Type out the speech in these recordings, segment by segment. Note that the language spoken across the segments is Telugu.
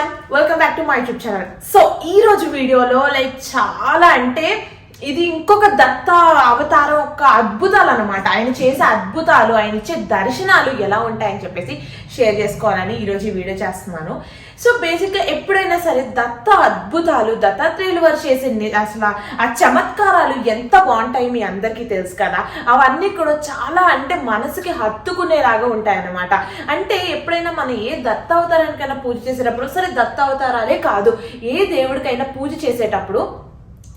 One welcome back to my YouTube channel so ఈ రోజు వీడియోలో లైక్ చాలా అంటే ఇది ఇంకొక దత్త అవతారం ఒక అద్భుతాలు అనమాట ఆయన చేసే అద్భుతాలు ఆయన ఇచ్చే దర్శనాలు ఎలా ఉంటాయని చెప్పేసి షేర్ చేసుకోవాలని ఈరోజు ఈ వీడియో చేస్తున్నాను. సో బేసిక్గా ఎప్పుడైనా సరే దత్త అద్భుతాలు దత్తాత్రేయులు వారు చేసే అసలు ఆ చమత్కారాలు ఎంత బాగుంటాయి మీ అందరికీ తెలుసు కదా? అవన్నీ కూడా చాలా అంటే మనసుకి హత్తుకునేలాగా ఉంటాయన్నమాట. అంటే ఎప్పుడైనా మనం ఏ దత్త అవతారానికైనా పూజ చేసేటప్పుడు సరే దత్త అవతారాలే కాదు ఏ దేవుడికైనా పూజ చేసేటప్పుడు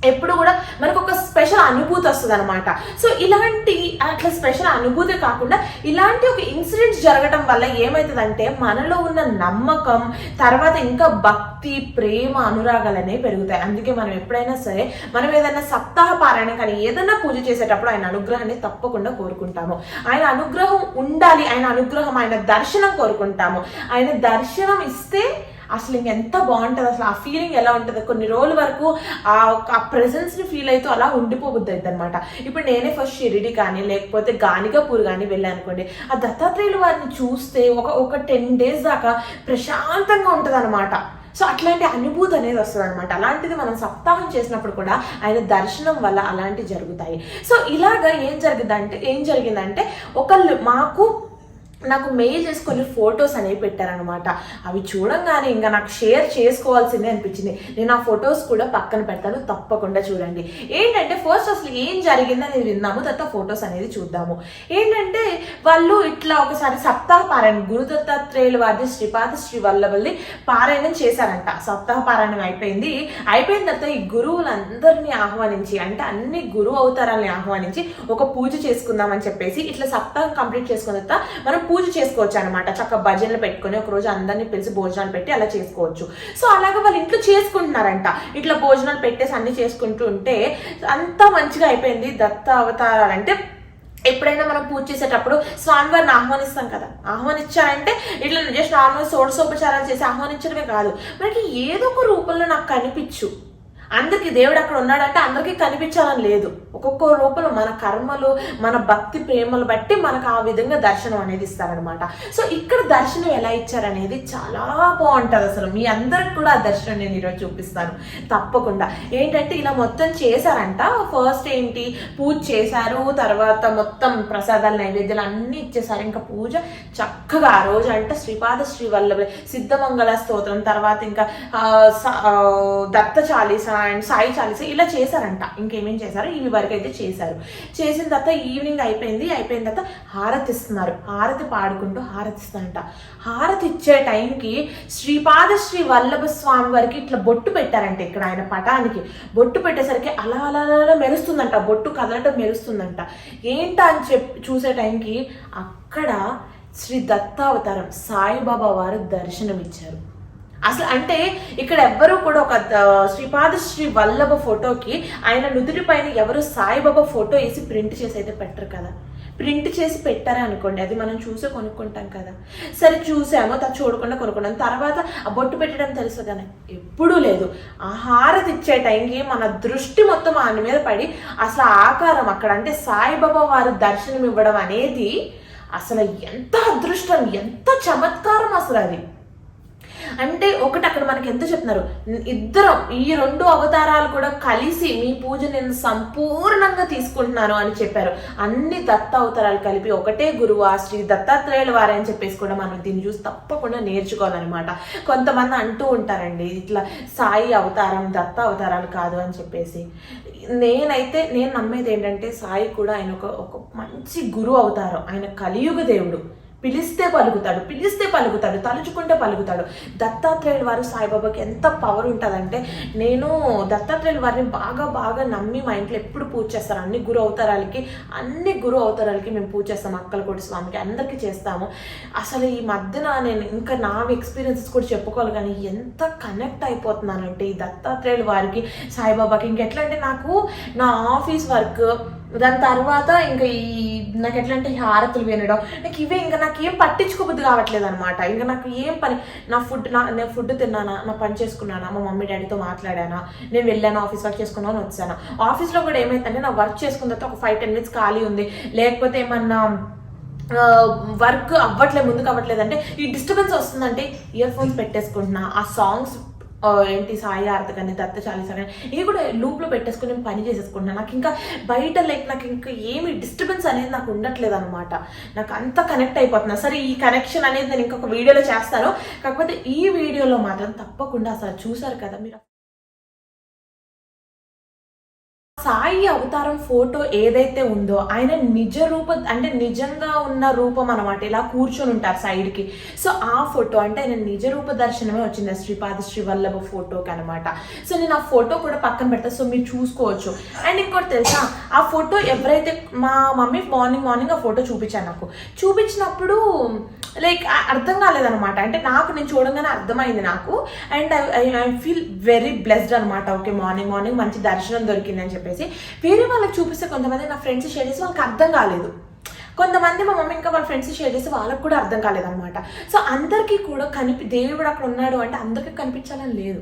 ఎప్పుడు కూడా మనకు ఒక స్పెషల్ అనుభూతి వస్తుంది అనమాట సో ఇలాంటి అట్లా స్పెషల్ అనుభూతి కాకుండా ఇలాంటి ఒక ఇన్సిడెంట్స్ జరగటం వల్ల ఏమవుతుందంటే మనలో ఉన్న నమ్మకం తర్వాత ఇంకా భక్తి ప్రేమ అనురాగాలు అనేవి పెరుగుతాయి. అందుకే మనం ఎప్పుడైనా సరే మనం ఏదైనా సప్తాహ పారాయణ కానీ ఏదైనా పూజ చేసేటప్పుడు ఆయన అనుగ్రహాన్ని తప్పకుండా కోరుకుంటాము. ఆయన అనుగ్రహం ఉండాలి ఆయన అనుగ్రహం ఆయన దర్శనం కోరుకుంటాము. ఆయన దర్శనం ఇస్తే అసలు ఇంకెంత బాగుంటుంది అసలు ఆ ఫీలింగ్ ఎలా ఉంటుంది? కొన్ని రోజుల వరకు ఆ ఆ presence ఫీల్ అవుతూ అలా ఉండిపోబుద్ది అనమాట ఇప్పుడు నేనే ఫస్ట్ షిరిడి కానీ లేకపోతే గానిగాపూర్ కానీ వెళ్ళాను అనుకోండి ఆ దత్తాత్రేయులు వారిని చూస్తే ఒక ఒక టెన్ డేస్ దాకా ప్రశాంతంగా ఉంటుంది అనమాట సో అట్లాంటి అనుభూతి అనేది వస్తుంది అనమాట అలాంటిది మనం సప్తాహం చేసినప్పుడు కూడా ఆయన దర్శనం వల్ల అలాంటివి జరుగుతాయి. సో ఇలాగా ఏం జరిగిందంటే ఏం జరిగిందంటే ఒకళ్ళు మాకు నాకు మెయిల్ చేసి కొన్ని ఫొటోస్ అనేవి పెట్టారనమాట అవి చూడంగానే ఇంకా నాకు షేర్ చేసుకోవాల్సిందే అనిపించింది. నేను ఆ ఫొటోస్ కూడా పక్కన పెడతాను తప్పకుండా చూడండి. ఏంటంటే ఫస్ట్ అసలు ఏం జరిగింది అనేది విన్నాము తర్వాత ఫొటోస్ అనేది చూద్దాము. ఏంటంటే వాళ్ళు ఇట్లా ఒకసారి సప్తాహ పారాయణ గురుదత్తాత్రేయుల వారిని శ్రీపాద శ్రీ వల్లవల్లి పారాయణం చేశారంట. సప్తాహ పారాయణం అయిపోయింది. అయిపోయిన తర్వాత ఈ గురువులందరినీ ఆహ్వానించి అంటే అన్ని గురువు అవతారాలని ఆహ్వానించి ఒక పూజ చేసుకుందామని చెప్పేసి ఇట్లా సప్తాహం కంప్లీట్ చేసుకున్న తర్వాత మనం పూజ చేసుకోవచ్చు అనమాట చక్క భజనలు పెట్టుకొని ఒక రోజు అందరినీ పిలిచి భోజనాలు పెట్టి అలా చేసుకోవచ్చు. సో అలాగా వాళ్ళు ఇంట్లో చేసుకుంటున్నారంట. ఇట్లా భోజనాలు పెట్టేసి అన్ని చేసుకుంటూ ఉంటే అంతా మంచిగా అయిపోయింది దత్త అవతారాలు. అంటే ఎప్పుడైనా మనం పూజ చేసేటప్పుడు స్వామివారిని ఆహ్వానిస్తాం కదా. ఆహ్వానించారంటే ఇట్లా జస్ట్ నార్మల్ సోడసోపచారాలు చేసి ఆహ్వానించడమే కాదు. మనకి ఏదో ఒక రూపంలో నాకు కనిపించు అందరికి దేవుడు అక్కడ ఉన్నాడంటే అందరికీ కనిపించాలని లేదు. ఒక్కొక్క రూపంలో మన కర్మలు మన భక్తి ప్రేమలు బట్టి మనకు ఆ విధంగా దర్శనం అనేది ఇస్తారనమాట సో ఇక్కడ దర్శనం ఎలా ఇచ్చారనేది చాలా బాగుంటుంది అసలు. మీ అందరికి కూడా ఆ దర్శనం నేను ఈరోజు చూపిస్తాను. తప్పకుండా. ఏంటంటే ఇలా మొత్తం చేశారంట. ఫస్ట్ ఏంటి? పూజ చేశారు. తర్వాత మొత్తం ప్రసాదాలు నైవేద్యాలు అన్ని ఇచ్చేసారు ఇంకా పూజ చక్కగా ఆ రోజు అంటే శ్రీపాద శ్రీవల్లభ సిద్ధమంగళ స్తోత్రం తర్వాత ఇంకా స- దత్త చాలీస అండ్ సాయి చాలీస ఇలా చేశారంట. ఇంకేమేం చేశారు? ఇవి వరకు అయితే చేశారు. చేసిన తర్వాత ఈవినింగ్ అయిపోయింది. అయిపోయిన తర్వాత హారతి ఇస్తున్నారు. హారతి పాడుకుంటూ హారతి ఇస్తారంట. హారతి ఇచ్చే టైంకి శ్రీపాద శ్రీ వల్లభ స్వామి వారికి ఇట్లా బొట్టు పెట్టారంట ఇక్కడ ఆయన పటానికి. బొట్టు పెట్టేసరికి అలా అలా అలా మెరుస్తుందంట. బొట్టు కదలటం మెరుస్తుందంట. ఏంటా అని చెప్పి చూసే టైంకి అక్కడ శ్రీ దత్తావతారం సాయిబాబా వారు దర్శనం ఇచ్చారు అసలు అంటే ఇక్కడ ఎవ్వరూ కూడా ఒక శ్రీపాద శ్రీ వల్లభ ఫోటోకి ఆయన నుదుటి పైన ఎవరు సాయిబాబా ఫోటో వేసి ప్రింట్ చేసి అయితే పెట్టరు కదా. ప్రింట్ చేసి పెట్టారా అనుకోండి అది మనం చూసే కొనుక్కుంటాం కదా. సరే చూసామో తను చూడకుండా కొనుక్కున్నాం. తర్వాత ఆ బొట్టు పెట్టడం తెలుసు కానీ ఎప్పుడూ లేదు. ఆ ఇచ్చే టైంకి మన దృష్టి మొత్తం ఆయన మీద పడి అసలు ఆకారం అక్కడ అంటే సాయిబాబా వారు దర్శనం ఇవ్వడం అనేది అసలు ఎంత అదృష్టం ఎంత చమత్కారం అసలు అది. అంటే ఒకటి అక్కడ మనకి ఎంత చెప్తున్నారు? ఇద్దరం ఈ రెండు అవతారాలు కూడా కలిసి మీ పూజ నేను సంపూర్ణంగా తీసుకుంటున్నాను అని చెప్పారు. అన్ని దత్త అవతారాలు కలిపి ఒకటే గురువు ఆ శ్రీ దత్తాత్రేయుల వారే అని చెప్పేసి కూడా మనం దీన్ని చూసి తప్పకుండా నేర్చుకోవాలన్నమాట. కొంతమంది అంటూ ఉంటారండి ఇట్లా సాయి అవతారం దత్త అవతారాలు కాదు అని చెప్పేసి. నేనైతే నేను నమ్మేది ఏంటంటే సాయి కూడా ఆయన ఒక ఒక మంచి గురువు అవతారం. ఆయన కలియుగ దేవుడు. పిలిస్తే పలుకుతాడు పిలిస్తే పలుకుతాడు తలుచుకుంటే పలుకుతాడు. దత్తాత్రేయుల వారు సాయిబాబాకి ఎంత పవర్ ఉంటుందంటే నేను దత్తాత్రేయుల వారిని బాగా బాగా నమ్మి మా ఇంట్లో ఎప్పుడు పూజ చేస్తారు. అన్ని గురు అవతారాలకి అన్ని గురు అవతారాలకి మేము పూజ చేస్తాం. అక్కలకోటి స్వామికి అందరికీ చేస్తాము. అసలు ఈ మధ్యన నేను ఇంకా నా ఎక్స్పీరియన్సెస్ కూడా చెప్పుకోవాలి కానీ ఎంత కనెక్ట్ అయిపోతున్నానంటే ఈ దత్తాత్రేయుల వారికి సాయిబాబాకి. ఇంకెట్లా అంటే నాకు నా ఆఫీస్ వర్క్ దాని తర్వాత ఇంకా ఈ నాకు ఎట్లా అంటే ఈ హారతులు వినడం నాకు ఇవే ఇంకా నాకు ఏం పట్టించుకోబుద్ది కావట్లేదు అనమాట ఇంకా నాకు ఏం పని నా ఫుడ్ నా నేను ఫుడ్ తిన్నానా నా పని చేసుకున్నానా మా మమ్మీ డాడీతో మాట్లాడానా నేను వెళ్ళాను ఆఫీస్ వర్క్ చేసుకున్నాను వచ్చాను. ఆఫీస్లో కూడా ఏమైందంటే నా వర్క్ చేసుకున్న తర్వాత ఒక ఫైవ్ టెన్ మినిట్స్ ఖాళీ ఉంది. లేకపోతే ఏమన్నా వర్క్ అవ్వట్లేదు ముందుకు అవ్వట్లేదు అంటే ఈ డిస్టర్బెన్స్ వస్తుందంటే ఇయర్ ఫోన్స్ పెట్టేసుకుంటున్నా. ఆ సాంగ్స్ ఏంటి సాయి ఆర్త కానీ దత్త చాలీస కానీ ఇవి కూడా లూప్లో పెట్టేసుకుని నేను పని చేసేసుకుంటున్నాను నాకు ఇంకా బయట లైక్ నాకు ఇంకా ఏమి డిస్టర్బెన్స్ అనేది నాకు ఉండట్లేదు అనమాట నాకు అంత కనెక్ట్ అయిపోతున్నా. సరే ఈ కనెక్షన్ అనేది నేను ఇంకొక వీడియోలో చేస్తాను. కాకపోతే ఈ వీడియోలో మాత్రం తప్పకుండా అసలు చూసారు కదా మీరు. సాయి అవతారం ఫోటో ఏదైతే ఉందో ఆయన నిజ రూప అంటే నిజంగా ఉన్న రూపం అనమాట ఇలా కూర్చొని ఉంటారు సైడ్కి సో ఆ ఫోటో అంటే ఆయన నిజ రూప దర్శనమే వచ్చింది. శ్రీపాద శ్రీవల్లభ ఫోటోకి అనమాట సో నేను ఆ ఫోటో కూడా పక్కన పెడతా. సో మీరు చూసుకోవచ్చు. అండ్ ఇంకోటి తెలుసా? ఆ ఫోటో ఎవరైతే మా మమ్మీ మార్నింగ్ మార్నింగ్ ఆ ఫోటో చూపించాను నాకు. చూపించినప్పుడు లైక్ అర్థం కాలేదనమాట అంటే నాకు నేను చూడంగానే అర్థమైంది నాకు. And I I feel very blessed అనమాట ఓకే మార్నింగ్ మార్నింగ్ మంచి దర్శనం దొరికిందని చెప్పేసి. వేరే వాళ్ళకి చూపిస్తే కొంతమంది నా ఫ్రెండ్స్ షేర్ చేసి వాళ్ళకి అర్థం కాలేదు. కొంతమంది మా మమ్మీ ఇంకా వాళ్ళ ఫ్రెండ్స్ షేర్ చేసి వాళ్ళకి కూడా అర్థం కాలేదన్నమాట. సో అందరికీ కూడా కనిపి దేవుడు అక్కడ ఉన్నాడు అంటే అందరికీ కనిపించాలని లేదు.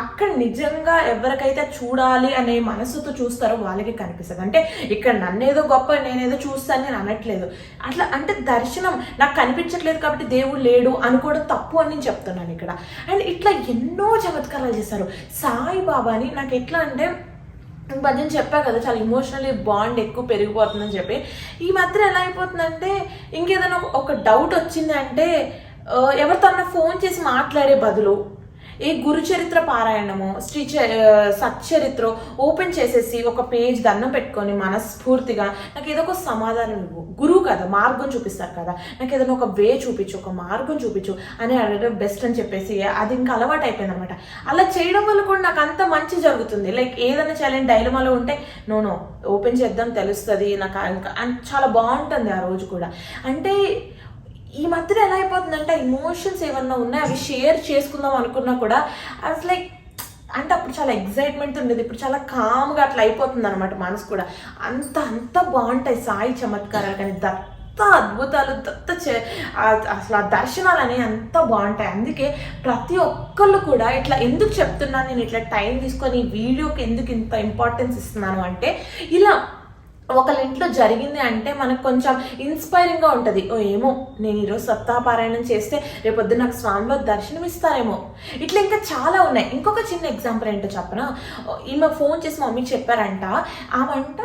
అక్కడ నిజంగా ఎవరికైతే చూడాలి అనే మనసుతో చూస్తారో వాళ్ళకి కనిపిస్తుంది. అంటే ఇక్కడ నన్నేదో గొప్ప నేనేదో చూస్తాను నేను అనట్లేదు. అట్లా అంటే దర్శనం నాకు కనిపించట్లేదు కాబట్టి దేవుడు లేడు అనుకోవడం తప్పు అని నేను చెప్తున్నాను ఇక్కడ. అండ్ ఇట్లా ఎన్నో చమత్కారాలు చేస్తారు సాయిబాబాని నాకు ఎట్లా అంటే పద్యం చెప్పా కదా చాలా ఇమోషనలీ బాండ్ ఎక్కువ పెరిగిపోతుందని చెప్పి. ఈ మధ్య ఎలా అయిపోతుందంటే ఇంకేదైనా ఒక- డౌట్ వచ్చిందంటే ఎవరితో ఫోన్ చేసి మాట్లాడే బదులు ఈ గురు చరిత్ర పారాయణము శ్రీ సచ్చరిత్ర ఓపెన్ చేసేసి ఒక పేజ్ దండం పెట్టుకొని మనస్ఫూర్తిగా నాకు ఏదో ఒక సమాధానం ఇవ్వు. గురువు కదా మార్గం చూపిస్తారు కదా. నాకు ఏదైనా ఒక వే చూపించు ఒక మార్గం చూపించు అని అడగడం బెస్ట్ అని చెప్పేసి అది ఇంకా అలవాటు అయిపోయింది అనమాట అలా చేయడం వల్ల కూడా నాకు అంత మంచి జరుగుతుంది. లైక్ ఏదైనా చేయాలని డైలమాలో ఉంటే నో నో ఓపెన్ చేద్దాం తెలుస్తుంది నాకు ఇంకా చాలా బాగుంటుంది ఆ రోజు కూడా. అంటే ఈ మధ్యలో ఎలా అయిపోతుందంటే ఇమోషన్స్ ఏమన్నా ఉన్నాయి? అవి షేర్ చేసుకుందాం అనుకున్నా కూడా అస్ లైక్ అంటే అప్పుడు చాలా ఎగ్జైట్మెంట్ ఉండేది. ఇప్పుడు చాలా కామ్గా అట్లా అయిపోతుంది అనమాట మనసు కూడా. అంత అంత బాగుంటాయి సాయి చమత్కారాలు కానీ దత్త అద్భుతాలు దత్త అసలు ఆ దర్శనాలు అనేవి అంత బాగుంటాయి. అందుకే ప్రతి ఒక్కళ్ళు కూడా ఇట్లా ఎందుకు చెప్తున్నాను నేను ఇట్లా టైం తీసుకొని వీడియోకి ఎందుకు ఇంత ఇంపార్టెన్స్ ఇస్తున్నాను అంటే ఇలా ఒకళ్ళ ఇంట్లో జరిగింది అంటే మనకు కొంచెం ఇన్స్పైరింగ్గా ఉంటుంది. ఓ ఏమో నేను ఈరోజు సప్తాపారాయణం చేస్తే రేపొద్దు నాకు స్వామివారి దర్శనం ఇస్తారేమో. ఇట్లా ఇంకా చాలా ఉన్నాయి. ఇంకొక చిన్న ఎగ్జాంపుల్ ఏంటో చెప్పనా? ఈమె ఫోన్ చేసి మమ్మీకి చెప్పారంట ఆమంట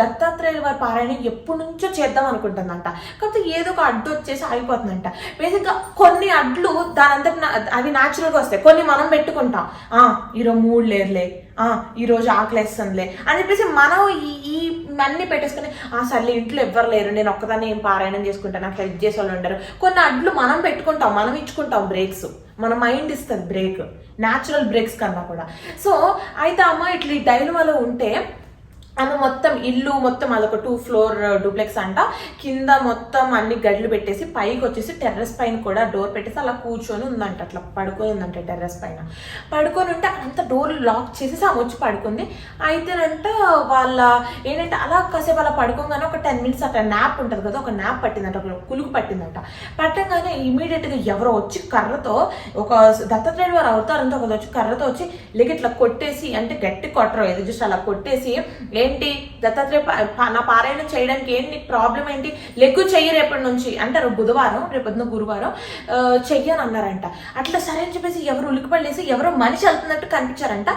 దత్తాత్రేయుల వారి పారాయణం ఎప్పటి నుంచో చేద్దాం అనుకుంటుందంట. కాకపోతే ఏదో ఒక అడ్డు వచ్చేసి ఆగిపోతుందంట. బేసిక్గా కొన్ని అడ్లు దాని అది అవి న్యాచురల్గా వస్తాయి. కొన్ని మనం పెట్టుకుంటాం. ఈరోజు మూడు లేర్లే ఈరోజు ఆకలేస్తుందిలే అని చెప్పేసి మనం ఈ ఈ అన్ని పెట్టేసుకుని ఆ సర్లే ఇంట్లో ఎవ్వరు లేరు. నేను ఒక్కదాన్ని ఏం పారాయణం చేసుకుంటాను నాకు హెల్ప్ చేసే వాళ్ళు ఉండరు. కొన్ని అడ్లు మనం పెట్టుకుంటాం మనం ఇచ్చుకుంటాం బ్రేక్స్ మన మైండ్ ఇస్తుంది బ్రేక్ న్యాచురల్ బ్రేక్స్ కన్నా కూడా. సో అయితే అమ్మ ఇట్లా ఈ డైలమాలో ఉంటే ఆమె మొత్తం ఇల్లు మొత్తం అదొక టూ ఫ్లోర్ డూప్లెక్స్ అంట. కింద మొత్తం అన్ని గడ్లు పెట్టేసి పైకి వచ్చేసి టెర్రస్ పైన కూడా డోర్ పెట్టేసి అలా కూర్చొని ఉందంట. అట్లా పడుకొని ఉందంట టెర్రస్ పైన. పడుకొని ఉంటే అంత డోర్ లాక్ చేసేసి ఆమె వచ్చి పడుకుంది. అయితేనంట వాళ్ళ ఏంటంటే అలా కాసేపు అలా పడుకోగానే ఒక టెన్ మినిట్స్ అట్లా నాప్ ఉంటుంది కదా ఒక నాప్ పట్టిందంట ఒక కులుకు పట్టిందంట. పట్టంగానే ఇమీడియట్గా ఎవరో వచ్చి కర్రతో ఒక దత్తాత్రేయుడు వారు అవుతారంటే ఒకరు వచ్చి కర్రతో వచ్చి లేక ఇట్లా కొట్టేసి అంటే గట్టి కొట్టరు ఏదో జస్ట్ అలా కొట్టేసి ఏంటి? దత్తాత్రేయ నా పారాయణం చేయడానికి ఏంటి నీకు ప్రాబ్లం ఏంటి? లెగ్గు చెయ్యి రేపటి నుంచి. అంటారు బుధవారం రేపొద్దున గురువారం. చెయ్యని అన్నారంట అట్లా సరే అని చెప్పేసి ఎవరు ఉలికిపడలేసి ఎవరో మనిషి వెళ్తున్నట్టు కనిపించారంట.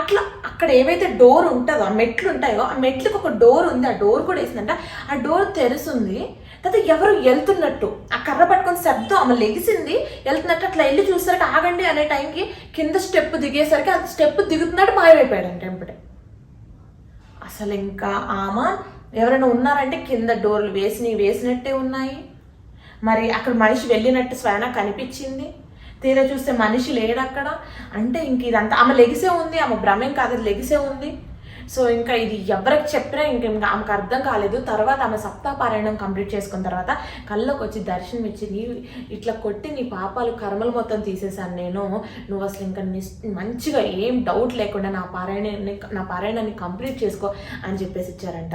అట్లా అక్కడ ఏవైతే డోర్ ఉంటుందో ఆ మెట్లు ఉంటాయో ఆ మెట్లకు ఒక డోర్ ఉంది. ఆ డోర్ కూడా వేసిందంట. ఆ డోర్ తెరుస్తుంది తర్వాత ఎవరు వెళ్తున్నట్టు ఆ కర్ర పట్టుకొని శబ్దం ఆమె లెగిసింది. వెళ్తున్నట్టు అట్లా వెళ్ళి చూసరికి ఆగండి అనే టైంకి కింద స్టెప్ దిగేసరికి ఆ స్టెప్ దిగుతున్నట్టు మాయమైపోయాడంట ఎంపటే అసలు ఇంకా ఆమె? ఎవరైనా ఉన్నారంటే కింద డోర్లు వేసినవి వేసినట్టే ఉన్నాయి. మరి అక్కడ మనిషి వెళ్ళినట్టు స్వయన కనిపించింది. తీరా చూస్తే మనిషి లేడు అక్కడ అంటే ఇంక ఇదంతా ఆమె లెగిసే ఉంది ఆమె భ్రమేం కాదు లెగిసే ఉంది. సో ఇంకా ఇది ఎవరికి చెప్పినా ఇంక ఇంకా ఆమెకు అర్థం కాలేదు. తర్వాత ఆమె సప్తాపారాయణం కంప్లీట్ చేసుకున్న తర్వాత కళ్ళకు వచ్చి దర్శనం ఇచ్చి నీ ఇట్లా కొట్టి నీ పాపాలు కర్మలు మొత్తం తీసేసాను నేను. నువ్వు అసలు ఇంకా నిస్- మంచిగా ఏం డౌట్ లేకుండా నా పారాయణాన్ని నా పారాయణాన్ని కంప్లీట్ చేసుకో అని చెప్పేసి ఇచ్చారంట.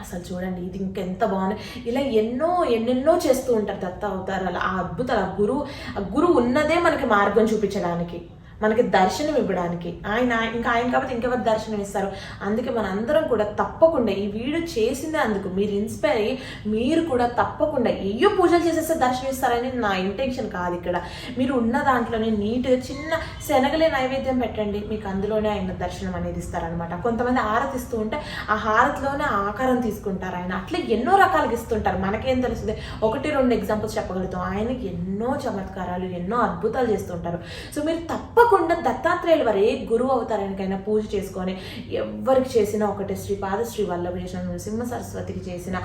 అసలు చూడండి ఇది ఇంకెంత బాగుంది. ఇలా ఎన్నో ఎన్నెన్నో చేస్తూ ఉంటారు దత్త అవతారాలు ఆ అద్భుతాలు ఆ గురువు ఆ గురువు ఉన్నదే మనకి మార్గం చూపించడానికి. మనకి దర్శనం ఇవ్వడానికి. ఆయన ఇంకా ఆయన కాబట్టి ఇంకెవరు దర్శనం ఇస్తారు? అందుకే మనందరం కూడా తప్పకుండా ఈ వీడియో చేసిందే అందుకు మీరు ఇన్స్పైర్ అయ్యి మీరు కూడా తప్పకుండా ఏయో పూజలు చేసేస్తే దర్శనం ఇస్తారని నా ఇంటెన్షన్ కాదు ఇక్కడ. మీరు ఉన్న దాంట్లోనే నీట్గా చిన్న శనగలే నైవేద్యం పెట్టండి. మీకు అందులోనే ఆయన దర్శనం అనేది ఇస్తారనమాట కొంతమంది ఆరతిస్తూ ఉంటే ఆ హారతిలోనే ఆకారం తీసుకుంటారు ఆయన. అట్లా ఎన్నో రకాలుగా ఇస్తుంటారు. మనకేం తెలుస్తుంది? ఒకటి రెండు ఎగ్జాంపుల్స్ చెప్పగలుగుతాం. ఆయనకి ఎన్నో చమత్కారాలు ఎన్నో అద్భుతాలు చేస్తుంటారు సో మీరు తప్పకుండా దత్తాత్రేయులు వారు ఏ గురువు అవతారానికైనా పూజ చేసుకొని ఎవరికి చేసినా ఒకటి శ్రీ పాదశ్రీ వల్లభ చేసిన నృసింహ సరస్వతికి చేసిన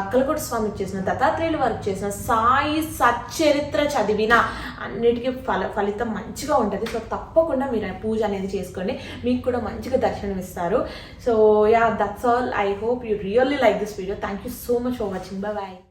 అక్కలకోట స్వామికి చేసిన దత్తాత్రేయులు వారికి చేసిన సాయి సచ్చరిత్ర చదివిన అన్నిటికీ ఫల ఫలితం మంచిగా ఉంటుంది. సో తప్పకుండా మీరు పూజ అనేది చేసుకోండి. మీకు కూడా మంచిగా దర్శనం ఇస్తారు. So yeah that's all I hope you really like this video thank you so much for watching bye